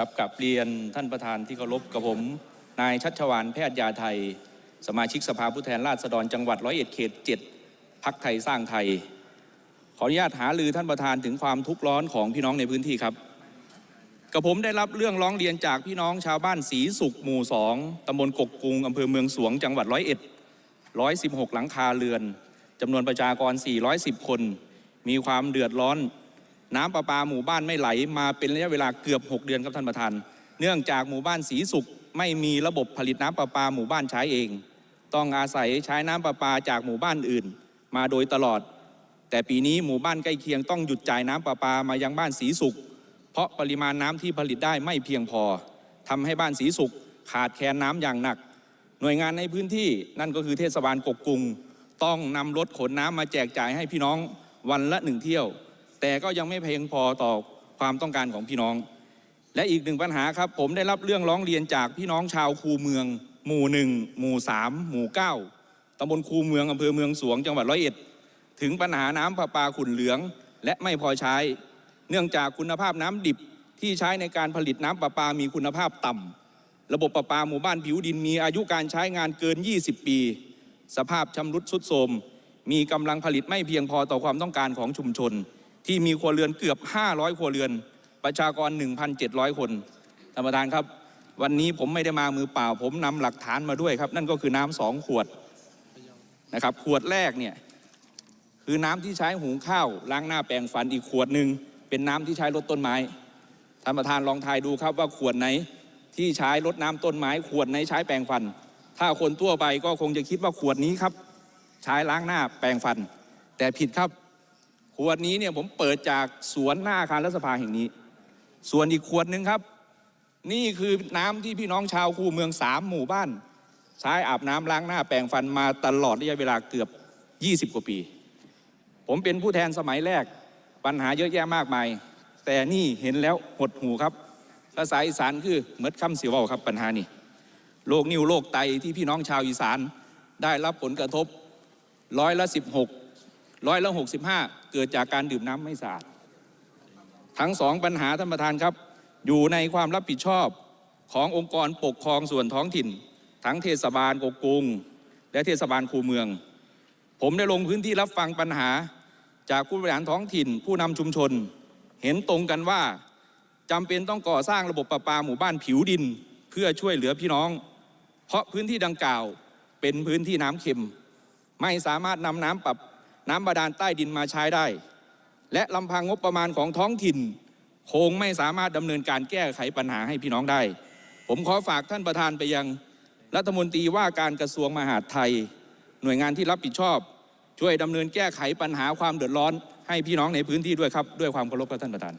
ครับกับเรียนท่านประธานที่เคารพกับผม นายชัชวานแพทย์ยาไทย สมาชิกสภาผู้แทนราษฎรจังหวัดร้อยเอ็ดเขตเจ็ดพักไทยสร้างไทย ขออนุญาตหาลือท่านประธานถึงความทุกข์ร้อนของพี่น้องในพื้นที่ครับกับผมได้รับเรื่องร้องเรียนจากพี่น้องชาวบ้านศรีสุขหมู่สองตำบลกกกุงอำเภอเมืองสวงจังหวัดร้อยเอ็ดร้อยสิบหกหลังคาเรือนจำนวนประชากร 410 คน มีความเดือดร้อน น้ำประปาหมู่บ้านไม่ไหลมาเป็นระยะเวลาเกือบ 6 เดือนครับท่านประธาน เนื่องจากหมู่บ้านศรีสุขไม่มีระบบผลิตน้ำประปาหมู่บ้านใช้เอง ต้องอาศัยใช้น้ำประปาจากหมู่บ้านอื่น มาโดยตลอด แต่ปีนี้หมู่บ้านใกล้เคียงต้องหยุดจ่ายน้ำประปามายังบ้านศรีสุข เพราะปริมาณน้ำที่ผลิตได้ไม่เพียงพอทำให้บ้านศรีสุขขาดแคลนน้ำอย่างหนัก หน่วยงานในพื้นที่นั่นก็คือเทศบาลกกกุง ต้องนำรถขนน้ำมาแจกจ่ายให้พี่น้องวันละหนึ่งเที่ยว แต่ก็ยังไม่เพียงพอต่อความต้องการของพี่น้อง และอีกหนึ่งปัญหาครับ ผมได้รับเรื่องร้องเรียนจากพี่น้องชาวคูเมือง หมู่หนึ่งหมู่สามหมู่เก้าตำบลคูเมืองอำเภอเมืองสวงจังหวัดร้อยเอ็ดถึงปัญหาน้ำประปาขุ่นเหลือง และไม่พอใช้ เนื่องจากคุณภาพน้ำดิบที่ใช้ในการผลิตน้ำประปามีคุณภาพต่ำระบบประปาหมู่บ้านผิวดินมีอายุการใช้งานเกิน 20 ปี สภาพชำรุดทรุดโทรมมีกำลังผลิตไม่เพียงพอต่อความต้องการของชุมชน ที่มีครัวเรือนเกือบ 500 ครัวเรือน ประชากร 1,700 คนท่านประธานครับ วันนี้ผมไม่ได้มามือเปล่า ผมนำหลักฐานมาด้วยครับ นั่นก็คือน้ำสองขวดนะครับ ขวดแรกเนี่ยคือน้ำที่ใช้หุงข้าวล้างหน้าแปรงฟันอีกขวดหนึ่งเป็นน้ำที่ใช้รดต้นไม้ท่านประธานลองทายดูครับว่าขวดไหนที่ใช้รดน้ำต้นไม้ ขวดไหนใช้แปรงฟัน ถ้าคนทั่วไปก็คงจะคิดว่าขวดนี้ครับ ใช้ล้างหน้าแปรงฟัน แต่ผิดครับ ขวดนี้เนี่ยผมเปิดจากสวนหน้าอาคารรัฐสภาแห่งนี้ ส่วนอีกขวดหนึ่งครับ นี่คือน้ำที่พี่น้องชาวคูเมืองสามหมู่บ้าน ใช้อาบน้ำล้างหน้าแปรงฟันมาตลอดระยะเวลาเกือบ 20 กว่าปี ผมเป็นผู้แทนสมัยแรกปัญหาเยอะแยะมากมาย แต่นี่เห็นแล้วหดหูครับภาษาอีสานคือเมดคำสิเวครับปัญหานี่โรคนิ่วโรคไตที่พี่น้องชาวอีสานได้รับผลกระทบร้อยละ 16 ร้อยละ65เกิดจากการดื่มน้ำไม่สะอาด ทั้งสองปัญหาท่านประธานครับ อยู่ในความรับผิดชอบขององค์กรปกครองส่วนท้องถิ่น ทั้งเทศบาลกกรุง และเทศบาลคูเมือง ผมได้ลงพื้นที่รับฟังปัญหาจากผู้บริหารท้องถิ่น ผู้นำชุมชน เห็นตรงกันว่าจำเป็นต้องก่อสร้างระบบประปาหมู่บ้านผิวดิน เพื่อช่วยเหลือพี่น้อง เพราะพื้นที่ดังกล่าวเป็นพื้นที่น้ำเค็ม ไม่สามารถนำน้ำปรับ น้ำบาดาลใต้ดินมาใช้ได้ และลำพังงบประมาณของท้องถิ่น คงไม่สามารถดำเนินการแก้ไขปัญหาให้พี่น้องได้ ผมขอฝากท่านประธานไปยัง รัฐมนตรีว่าการกระทรวงมหาดไทย หน่วยงานที่รับผิดชอบ ช่วยดำเนินแก้ไขปัญหาความเดือดร้อนให้พี่น้องในพื้นที่ด้วยครับ ด้วยความเคารพครับท่านประธาน